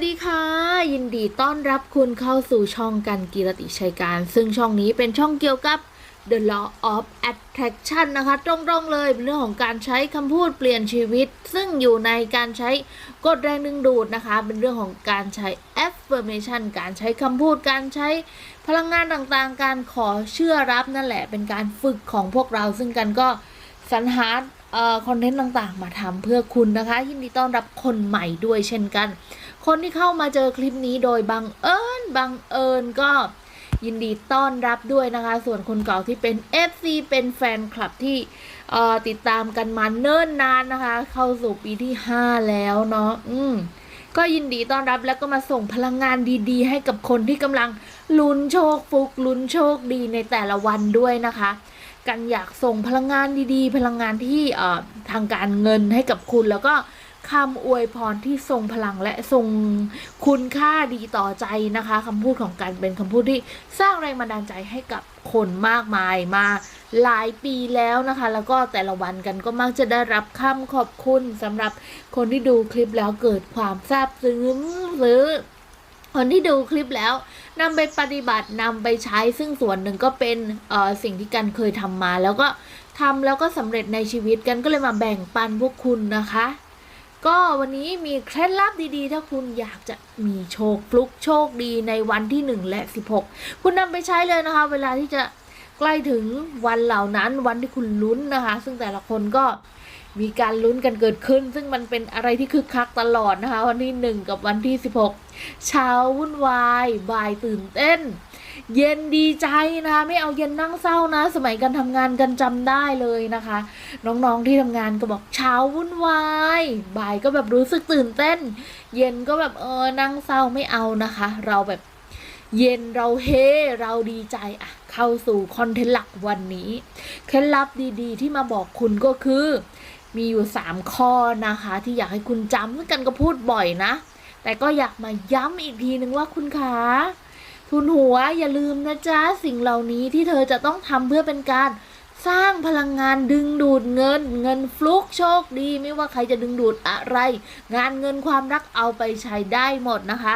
วัสดีค่ะ ยินดีต้อนรับคุณเข้าสู่ช่องกันกีรติชัยการ ซึ่งช่องนี้เป็นช่องเกี่ยวกับ The Law of Attraction นะคะ ตรงๆเลยเป็นเรื่องของการใช้คำพูดเปลี่ยนชีวิต ซึ่งอยู่ในการใช้กฎแรงดึงดูดนะคะ เป็นเรื่องของการใช้ affirmation การใช้คำพูดการใช้พลังงานต่างๆ การขอเชื่อรับนั่นแหละเป็นการฝึกของพวกเราซึ่งกันก็สรรหา คอนเทนต์ต่างๆ มาทำเพื่อคุณนะคะ ยินดีต้อนรับคนใหม่ด้วยเช่นกัน คนที่เข้ามาเจอคลิปนี้โดยบังเอิญบังเอิญก็ยินดีต้อนรับด้วยนะคะ ส่วนคนเก่าที่เป็น FC เป็นแฟนคลับที่ติดตามกันมาเนิ่นนานนะคะ เข้าสู่ปีที่ 5 แล้วเนาะอืมก็ยินดีต้อนรับแล้วก็มาส่งพลังงานดีๆ ให้กับคนที่กำลังลุ้นโชคฟุกลุ้นโชคดีในแต่ละวันด้วยนะคะ กันอยากส่งพลังงานดีๆ พลังงานที่ทางการเงินให้กับคุณแล้วก็คำอวยพรที่ทรงพลังและทรงคุณค่าดีต่อใจนะคะคำพูดของกันเป็นคำพูดที่สร้างแรงบันดาลใจให้กับคนมากมายมาหลายปีแล้วนะคะ แล้วก็แต่ละวันกันก็มักจะได้รับคำขอบคุณสำหรับคนที่ดูคลิปแล้วเกิดความซาบซึ้งหรือคนที่ดูคลิปแล้ว นำไปปฏิบัตินำไปใช้ซึ่งส่วนหนึ่งก็เป็นสิ่งที่กันเคยทำมา แล้วก็ทำแล้วก็สำเร็จในชีวิตกันก็เลยมาแบ่งปันพวกคุณนะคะ ก็วันนี้มีเคล็ดลับดีๆ ถ้าคุณอยากจะมีโชคฟลุกโชคดีในวันที่ 1 และ 16 คุณนำไปใช้เลยนะคะ เวลาที่จะใกล้ถึงวันเหล่านั้นวันที่คุณลุ้นนะคะ ซึ่งแต่ละคนก็มีการลุ้นกันเกิดขึ้น ซึ่งมันเป็นอะไรที่คึกคักตลอดนะคะ วันที่ 1 กับวันที่ 16 เช้าวุ่นวาย บ่ายตื่นเต้น เย็นดีใจนะ ไม่เอาเย็นนั่งเศร้านะ สมัยการทำงานกันจำได้เลยนะคะ น้องๆที่ทำงานก็บอกเช้าวุ่นวาย บ่ายก็แบบรู้สึกตื่นเต้น เย็นก็แบบเออนั่งเศร้าไม่เอานะคะ เราแบบเย็นเราเฮเราดีใจอะเข้าสู่คอนเทนต์หลักวันนี้เคล็ดลับดีๆ ที่มาบอกคุณก็คือ มีอยู่ 3 ข้อนะคะ ที่อยากให้คุณจำกันก็พูดบ่อยนะ แต่ก็อยากมาย้ำอีกทีนึงว่าคุณคะทุนหัวอย่าลืมนะจ๊ะ สิ่งเหล่านี้ที่เธอจะต้องทำเพื่อเป็นการสร้างพลังงานดึงดูดเงิน เงินฟลุกโชคดี ไม่ว่าใครจะดึงดูดอะไร งานเงินความรักเอาไปใช้ได้หมดนะคะ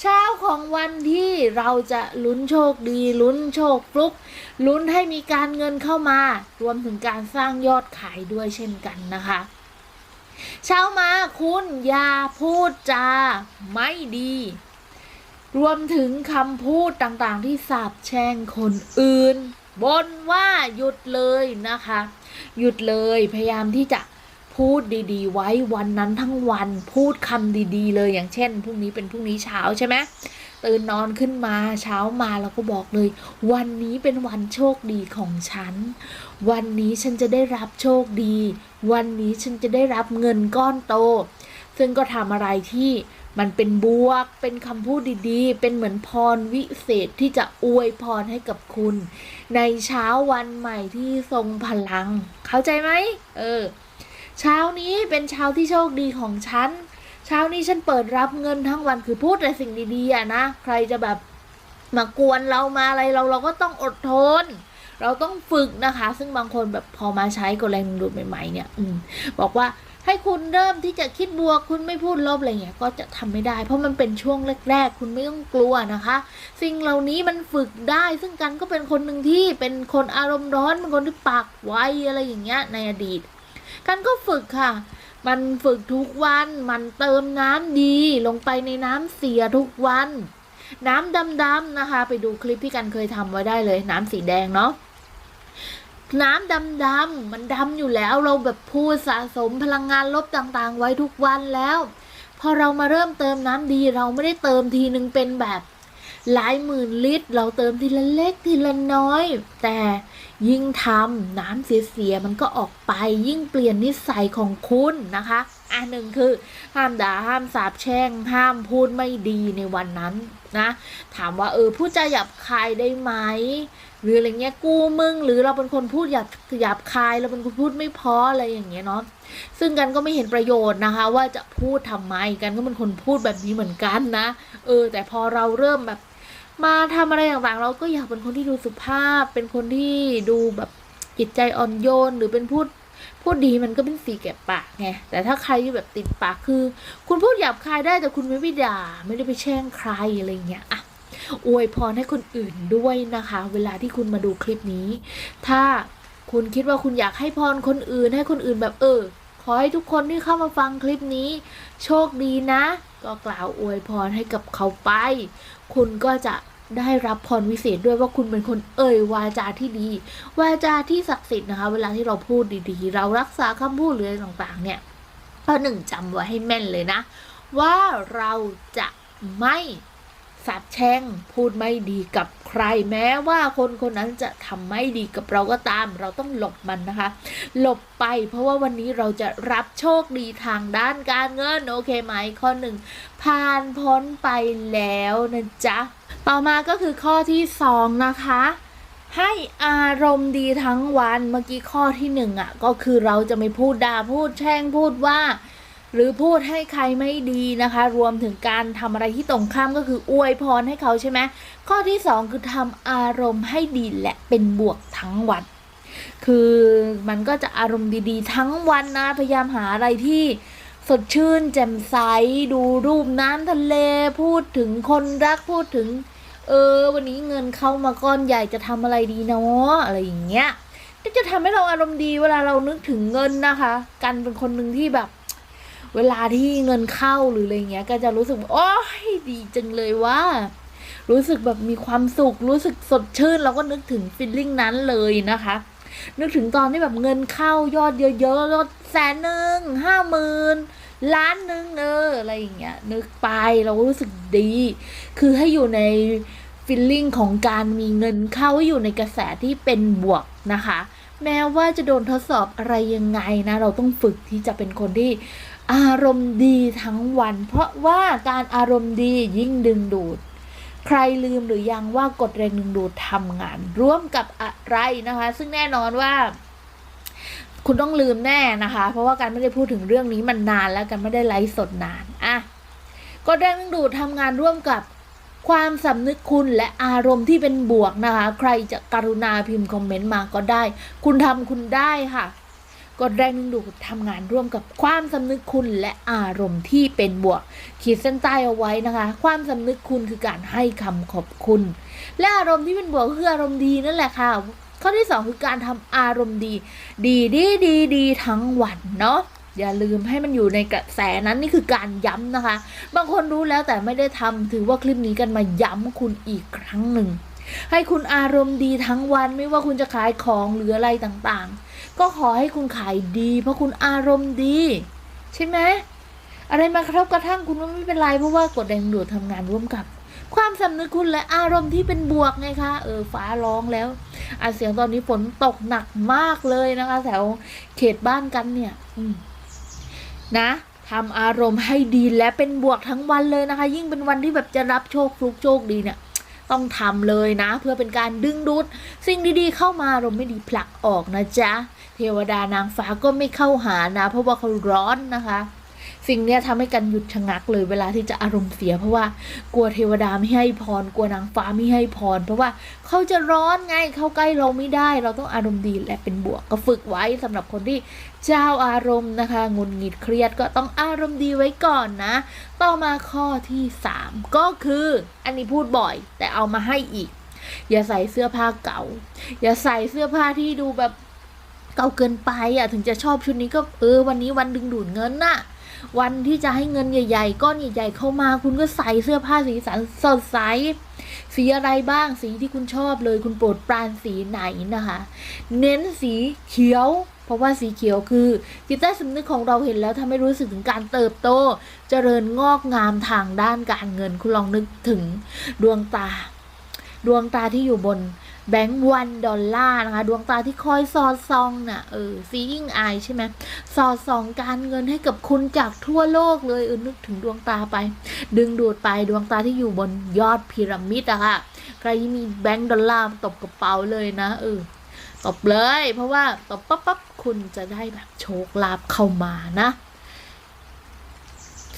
เช้าของวันที่เราจะลุ้นโชคดีลุ้นโชคฟลุกลุ้นให้มีการเงินเข้ามารวมถึงการสร้างยอดขายด้วยเช่นกันนะคะ เช้ามาคุณอย่าพูดจาไม่ดี รวมถึงคำพูดต่างๆที่สาบแช่งคนอื่น บนว่าหยุดเลยนะคะ หยุดเลยพยายามที่จะพูดดีๆ ไว้วันนั้นทั้งวันพูดคำดีๆ เลยอย่างเช่นพรุ่งนี้เป็นพรุ่งนี้เช้าใช่ไหม ตื่นนอนขึ้นมาเช้ามาเราก็บอกเลย วันนี้เป็นวันโชคดีของฉัน วันนี้ฉันจะได้รับโชคดี วันนี้ฉันจะได้รับเงินก้อนโต ซึ่งก็ทำอะไรที่มันเป็นบวก เป็นคำพูดดีๆ เป็นเหมือนพรวิเศษที่จะอวยพรให้กับคุณ ในเช้าวันใหม่ที่ทรงพลัง เข้าใจไหม เออ เช้านี้เป็นเช้าที่โชคดีของฉัน เช้านี้ฉันเปิดรับเงินทั้งวันคือพูดแต่สิ่งดีๆอะนะ ใครจะแบบมากวนเรามาอะไรเราเราก็ต้องอดทน เราต้องฝึกนะคะ ซึ่งบางคนแบบพอมาใช้กฎแรงดึงดูดใหม่ๆเนี่ยอืมบอกว่าให้คุณเริ่มที่จะคิดบวกคุณไม่พูดลบอะไรเงี้ยก็จะทำไม่ได้ เพราะมันเป็นช่วงแรก ๆ คุณไม่ต้องกลัวนะคะ สิ่งเหล่านี้มันฝึกได้ ซึ่งกันก็เป็นคนหนึ่งที่เป็นคนอารมณ์ร้อนเป็นคนที่ปากไวอะไรอย่างเงี้ยในอดีต กันก็ฝึกค่ะ มันฝึกทุกวัน มันเติมน้ำดีลงไปในน้ำเสียทุกวัน น้ำดำๆนะคะ ไปดูคลิปที่กันเคยทำไว้ได้เลย น้ำสีแดงเนาะน้ำดำๆมันดำอยู่แล้วเราแบบพูดสะสมพลังงานลบต่างๆ ไว้ทุกวันแล้ว พอเรามาเริ่มเติมน้ำดีเราไม่ได้เติมทีนึงเป็นแบบ หลายหมื่นลิตร เราเติมทีละเล็กทีละน้อย แต่ยิ่งทำน้ำเสียๆมันก็ออกไปยิ่งเปลี่ยนนิสัยของคุณนะคะอะหนึ่งคือห้ามด่าห้ามสาบแช่ง ห้ามพูดไม่ดีในวันนั้นนะ ถามว่าเออพูดจาหยาบคายได้ไหมหรืออะไรเงี้ยกูมึง หรือเราเป็นคนพูดหยาบหยาบคายเราเป็นคนพูดไม่พออะไรอย่างเงี้ยเนาะซึ่งกันก็ไม่เห็นประโยชน์นะคะ ว่าจะพูดทำไมกันก็เป็นคนพูดแบบนี้เหมือนกันนะ เออ แต่พอเราเริ่มแบบ มาทำอะไรต่างๆ เราก็อยากเป็นคนที่ดูสุภาพ เป็นคนที่ดูแบบจิตใจอ่อนโยนหรือเป็นพูดพูดดีมันก็เป็นสีแก่ปากไงแต่ถ้าใครที่แบบติดปากคือ คุณพูดหยาบคายได้แต่คุณไม่ไปด่า ไม่ได้ไปแช่งใครอะไรเงี้ยอะอวยพรให้คนอื่นด้วยนะคะ เวลาที่คุณมาดูคลิปนี้ ถ้าคุณคิดว่าคุณอยากให้พรคนอื่น ให้คนอื่นแบบเออ ขอให้ทุกคนที่เข้ามาฟังคลิปนี้ โชคดีนะ ก็กล่าวอวยพรให้กับเขาไป คุณก็จะได้รับพรวิเศษด้วยว่าคุณเป็นคนเอ่ยวาจาที่ดี วาจาที่ศักดิ์สิทธิ์นะคะ เวลาที่เราพูดดีๆ เรารักษาคำพูดหรืออะไรต่างๆ เนี่ยก็หนึ่งจำไว้ให้แม่นเลยนะ ว่าเราจะไม่ สาบแช่งพูดไม่ดีกับใครแม้ว่าคนคนนั้นจะทำไม่ดีกับเราก็ตาม เราต้องหลบมันนะคะ หลบไปเพราะว่าวันนี้เราจะรับโชคดีทางด้านการเงินโอเคไหมข้อหนึ่งผ่านพ้นไปแล้วนะจ๊ะ ต่อมาก็คือข้อที่สองนะคะให้อารมณ์ดีทั้งวันเมื่อกี้ข้อที่หนึ่งอะ ก็คือเราจะไม่พูดด่าพูดแช่งพูดว่า หรือพูดให้ใครไม่ดีนะคะ รวมถึงการทำอะไรที่ตรงข้ามก็คืออวยพรให้เขาใช่ไหมข้อที่สองคือทำอารมณ์ให้ดีและเป็นบวกทั้งวันคือมันก็จะอารมณ์ดีๆ ทั้งวันนะพยายามหาอะไรที่สดชื่น แจ่มใสดูรูปน้ำทะเลพูดถึงคนรักพูดถึง เออ วันนี้เงินเข้ามาก้อนใหญ่จะทำอะไรดีเนาะอะไรอย่างเงี้ยก็จะทำให้เราอารมณ์ดีเวลาเรานึกถึงเงินนะคะ กันเป็นคนหนึ่งที่แบบ เวลาที่เงินเข้าหรืออะไรเงี้ย ก็จะรู้สึกโอ้ยดีจังเลยว่า รู้สึกแบบมีความสุข รู้สึกสดชื่นเราก็นึกถึงฟีลลิ่งนั้นเลยนะคะ นึกถึงตอนที่แบบเงินเข้ายอดเยอะๆยอดแสนหนึ่งห้าหมื่นล้านหนึ่งเอออะไรอย่างเงี้ยนึกไปเราก็รู้สึกดี คือให้อยู่ในฟีลลิ่งของการมีเงินเข้าอยู่ในกระแสที่เป็นบวกนะคะ แม้ว่าจะโดนทดสอบอะไรยังไงนะ เราต้องฝึกที่จะเป็นคนที่ อารมณ์ดีทั้งวัน เพราะว่าการอารมณ์ดียิ่งดึงดูด ใครลืมหรือยังว่ากฎแรงดึงดูดทำงาน ร่วมกับอะไรนะคะ ซึ่งแน่นอนว่าคุณต้องลืมแน่นะคะ เพราะว่าการไม่ได้พูดถึงเรื่องนี้มันนานแล้วกันไม่ได้ไลฟ์สดนานอะกฎแรงดึงดูดทำงานร่วมกับความสำนึกคุณและอารมณ์ที่เป็นบวกนะคะ ใครจะกรุณาพิมพ์คอมเมนต์มาก็ได้ คุณทำคุณได้ค่ะ กฎแรงดึงดูดทำงานร่วมกับความสำนึกคุณและอารมณ์ที่เป็นบวก ขีดเส้นใต้เอาไว้นะคะ ความสำนึกคุณคือการให้คำขอบคุณ และอารมณ์ที่เป็นบวกคืออารมณ์ดีนั่นแหละค่ะข้อที่สองคือการทำอารมณ์ดี ดีดีดีดีทั้งวันเนาะอย่าลืมให้มันอยู่ในกระแสนั้นนี่คือการย้ำนะคะ บางคนรู้แล้วแต่ไม่ได้ทำถือว่าคลิปนี้กันมาย้ำคุณอีกครั้งหนึ่งให้คุณอารมณ์ดีทั้งวันไม่ว่าคุณจะขายของหรืออะไรต่างๆ ก็ขอให้คุณขายดี เพราะคุณอารมณ์ดี ใช่ไหมอะไรมากระทบกระทั่งคุณว่าไม่เป็นไรเพราะว่ากฎแรงดูดทำงานร่วมกับ ความสำนึกคุณและอารมณ์ที่เป็นบวกไงคะเออฟ้าร้องแล้วอาเสียงตอนนี้ฝนตกหนักมากเลยนะคะ แถวเขตบ้านกันเนี่ยนะทำอารมณ์ให้ดีและเป็นบวกทั้งวันเลยนะคะ ยิ่งเป็นวันที่แบบจะรับโชคฟลุกโชคดีเนี่ย ต้องทำเลยนะ เพื่อเป็นการดึงดูดสิ่งดีๆเข้ามาเรมไม่ดีผลักออกนะจ๊ะ เทวดานางฟ้าก็ไม่เข้าหานะ เพราะว่าเขาร้อนนะคะ สิ่งเนี้ยทำให้กันหยุดชะงักเลยเวลาที่จะอารมณ์เสีย เพราะว่ากลัวเทวดาไม่ให้พร กลัวนางฟ้าไม่ให้พร เพราะว่าเขาจะร้อนไงเข้าใกล้เราไม่ได้ เราต้องอารมณ์ดีและเป็นบวกก็ฝึกไว้สำหรับคนที่เจ้าอารมณ์นะคะงุดหงิดเครียดก็ต้องอารมณ์ดีไว้ก่อนนะ ต่อมาข้อที่สามก็คืออันนี้พูดบ่อย แต่เอามาให้อีก อย่าใส่เสื้อผ้าเก่า อย่าใส่เสื้อผ้าที่ดูแบบเก่าเกินไปอะถึงจะชอบชุดนี้ก็เออวันนี้วันดึงดูดเงินน่ะ วันที่จะให้เงินใหญ่ๆ ก้อนใหญ่ ๆ เข้ามา คุณก็ใส่เสื้อผ้าสีสันสดใส สีอะไรบ้างสีที่คุณชอบเลย คุณโปรดปรานสีไหนนะคะ เน้นสีเขียว เพราะว่าสีเขียวคือ จิตใต้สำนึกของเราเห็นแล้วทำให้รู้สึกถึงการเติบโต เจริญงอกงามทางด้านการเงิน คุณลองนึกถึงดวงตา ดวงตาที่อยู่บน แบงก์วันดอลลาร์นะคะ ดวงตาที่คอยสอดส่องน่ะเออซียิ่งอใช่ไหมสอดส่องการเงินให้กับคุณจากทั่วโลกเลยเออนึกถึงดวงตาไป ดึงดูดไปดวงตาที่อยู่บนยอดพีระมิดอะค่ะใครที่มีแบงก์ดอลลาร์ตบกระเป๋าเลยนะเออตบเลย เพราะว่าตบปั๊บปั๊บคุณจะได้แบบโชคลาภเข้ามานะ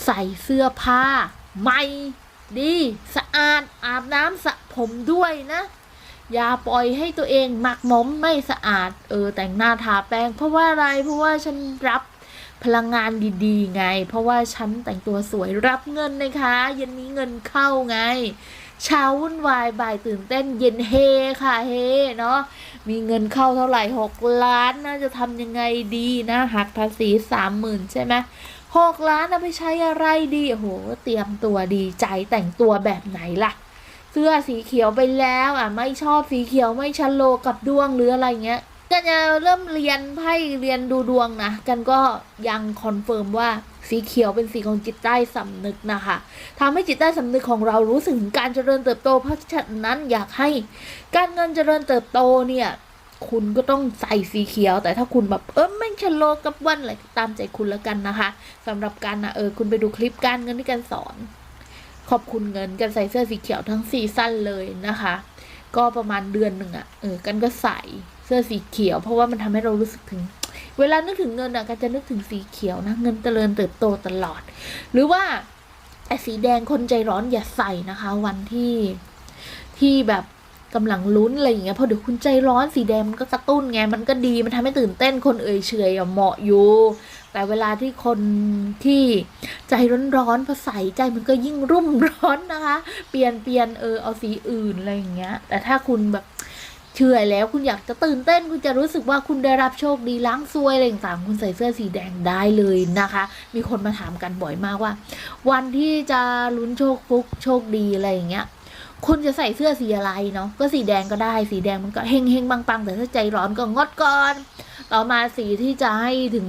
ใส่เสื้อผ้าใหม่ดี สะอาดอาบน้ำสระผมด้วยนะ อย่าปล่อยให้ตัวเองหมักหมมไม่สะอาด เออ แต่งหน้าทาแป้ง เพราะว่าอะไร เพราะว่าฉันรับพลังงานดีๆ ไง เพราะว่าฉันแต่งตัวสวยรับเงินนะคะเย็นนี้เงินเข้าไงเช้าวุ่นวายบ่ายตื่นเต้นเย็นเฮค่ะเฮเนาะมีเงินเข้าเท่าไหร่หกล้านนะจะทำยังไงดีนะหักภาษีสามหมื่นใช่ไหมหกล้านเอาไปใช้อะไรดีโอ้โหเตรียมตัวดีใจแต่งตัวแบบไหนล่ะ เสื้อสีเขียวไปแล้วอะไม่ชอบสีเขียวไม่ชันโลกับดวงหรืออะไรเงี้ยกันจะเริ่มเรียนไพ่เรียนดูดวงนะ กันก็ยังคอนเฟิร์มว่าสีเขียวเป็นสีของจิตใต้สำนึกนะคะทำให้จิตใต้สำนึกของเรารู้สึกถึงการเจริญเติบโต เพราะฉะนั้นอยากให้การเงินเจริญเติบโตเนี่ย คุณก็ต้องใส่สีเขียว แต่ถ้าคุณแบบเออไม่ชะโลกับวันอะไรตามใจคุณแล้วกันนะคะสำหรับการนะเออคุณไปดูคลิปการเงินที่กันสอน ขอบคุณเงินกันใส่เสื้อสีเขียวทั้งซีซั่นเลยนะคะ ก็ประมาณเดือนหนึ่งอะ่ะเออกันก็ใส่เสื้อสีเขียว เพราะว่ามันทำให้เรารู้สึกถึง เวลานึกถึงเงินอะ่ะกันจะนึกถึงสีเขียวนะเงินเจริญเติบโตตลอด หรือว่าไอ้สีแดงคนใจร้อนอย่าใส่นะคะ วันที่ที่แบบกำลังลุ้นอะไรอย่างเงี้ยเพราะเดี๋ยวคุณใจร้อนสีแดงมันก็กระตุ้นไงมันก็ดีมันทำให้ตื่นเต้นคนเอ่ยเฉยอะเหมาะอยู่ แต่เวลาที่คนที่ใจร้อนๆพอใส่ใจมันก็ยิ่งรุ่มร้อนนะคะ เปลี่ยนเปลี่ยนเออเอาสีอื่นอะไรอย่างเงี้ย แต่ถ้าคุณแบบเชื่อแล้วคุณอยากจะตื่นเต้นคุณจะรู้สึกว่าคุณได้รับโชคดีล้างซวยอะไรต่างๆคุณใส่เสื้อสีแดงได้เลยนะคะ มีคนมาถามกันบ่อยมากว่า วันที่จะลุ้นโชคฟุกโชคดีอะไรอย่างเงี้ยคุณจะใส่เสื้อสีอะไรเนาะก็สีแดงก็ได้ สีแดงมันก็เฮงเฮงๆปังๆแต่ถ้าใจร้อนก็งดก่อน ต่อมาสีที่จะให้ถึง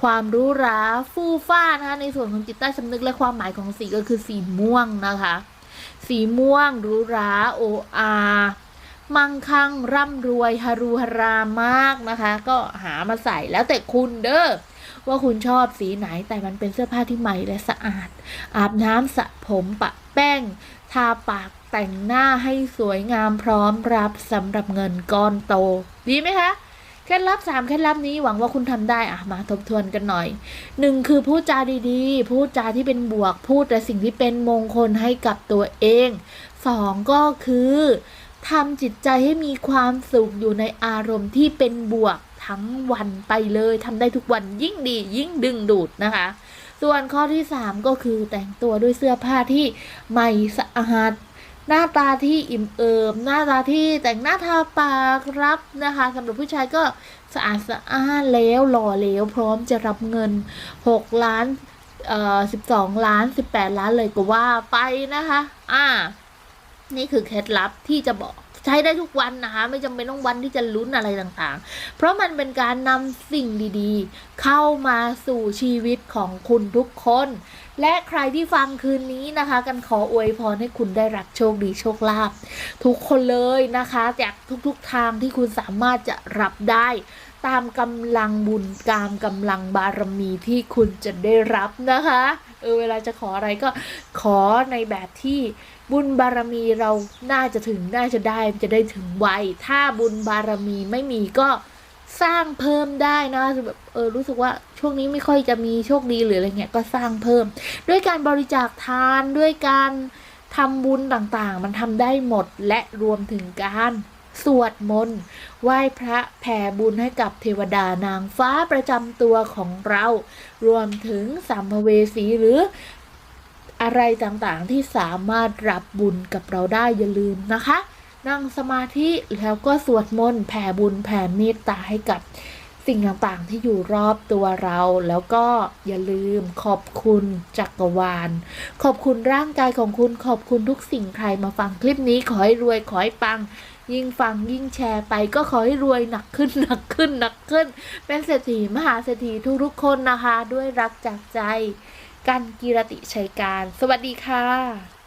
ความรู้ราฟู่ฟ้านะคะในส่วนของจิตใต้สำนึกและความหมายของสีก็คือสีม่วงนะคะ สีม่วงรู้ราโออามั่งคั่งร่ำรวยฮารูฮารามากนะคะ ก็หามาใส่แล้วแต่คุณเด้อว่าคุณชอบสีไหนแต่มันเป็นเสื้อผ้าที่ใหม่และสะอาด อาบน้ำสระผมปะแป้ง ทาปากแต่งหน้าให้สวยงามพร้อมรับสำหรับเงินก้อนโต ดีไหมคะ เคล็ดลับสามเคล็ดลับนี้หวังว่าคุณทำได้อะมาทบทวนกันหน่อยหนึ่งคือพูดจาดีๆ พูดจาที่เป็นบวก พูดแต่สิ่งที่เป็นมงคลให้กับตัวเองสองก็คือทำจิตใจให้มีความสุขอยู่ในอารมณ์ที่เป็นบวกทั้งวันไปเลยทำได้ทุกวันยิ่งดียิ่งดึงดูดนะคะ ส่วนข้อที่สามก็คือแต่งตัวด้วยเสื้อผ้าที่ใหม่สะอาด หน้าตาที่อิ่มเอิบหน้าตาที่แต่งหน้าทาปากรับนะคะสำหรับผู้ชายก็สะอาดสะอ้านแล้วหล่อแล้วพร้อมจะรับเงิน 6 ล้านเอ่อ12 ล้าน 18 ล้านเลยก็ว่าไปนะคะ อ่า นี่คือเคล็ดลับที่จะบอกใช้ได้ทุกวันนะคะไม่จำเป็นต้องวันที่จะลุ้นอะไรต่างๆ เพราะมันเป็นการนำสิ่งดีๆ เข้ามาสู่ชีวิตของคุณทุกคน และใครที่ฟังคืนนี้นะคะ กันขออวยพรให้คุณได้รับโชคดีโชคลาภทุกคนเลยนะคะ จากทุกๆทางที่คุณสามารถจะรับได้ตามกำลังบุญตามกำลังบารมีที่คุณจะได้รับนะคะเออเวลาจะขออะไรก็ขอในแบบที่บุญบารมีเราน่าจะถึงน่าจะได้จะได้ถึงไวถ้าบุญบารมีไม่มีก็ สร้างเพิ่มได้นะแบบเออรู้สึกว่าช่วงนี้ไม่ค่อยจะมีโชคดีหรืออะไรเงี้ยก็สร้างเพิ่ม ด้วยการบริจาคทานด้วยการทำบุญต่างๆ มันทำได้หมดและรวมถึงการสวดมนต์ไหว้พระแผ่บุญให้กับเทวดานางฟ้าประจำตัวของเรา รวมถึงสัมภเวสีหรืออะไรต่างๆที่สามารถรับบุญกับเราได้อย่าลืมนะคะ นั่งสมาธิแล้วก็สวดมนต์แผ่บุญแผ่เมตตาให้กับสิ่งต่างๆที่อยู่รอบตัวเรา แล้วก็อย่าลืมขอบคุณจักรวาล ขอบคุณร่างกายของคุณขอบคุณทุกสิ่งใครมาฟังคลิปนี้ ขอให้รวยขอให้ปัง ยิ่งฟังยิ่งแชร์ไปก็ขอให้รวยหนักขึ้นหนักขึ้นหนักขึ้น เป็นเศรษฐีมหาเศรษฐีทุกๆคนนะคะ ด้วยรักจากใจ กันกีรติชัยการ สวัสดีค่ะ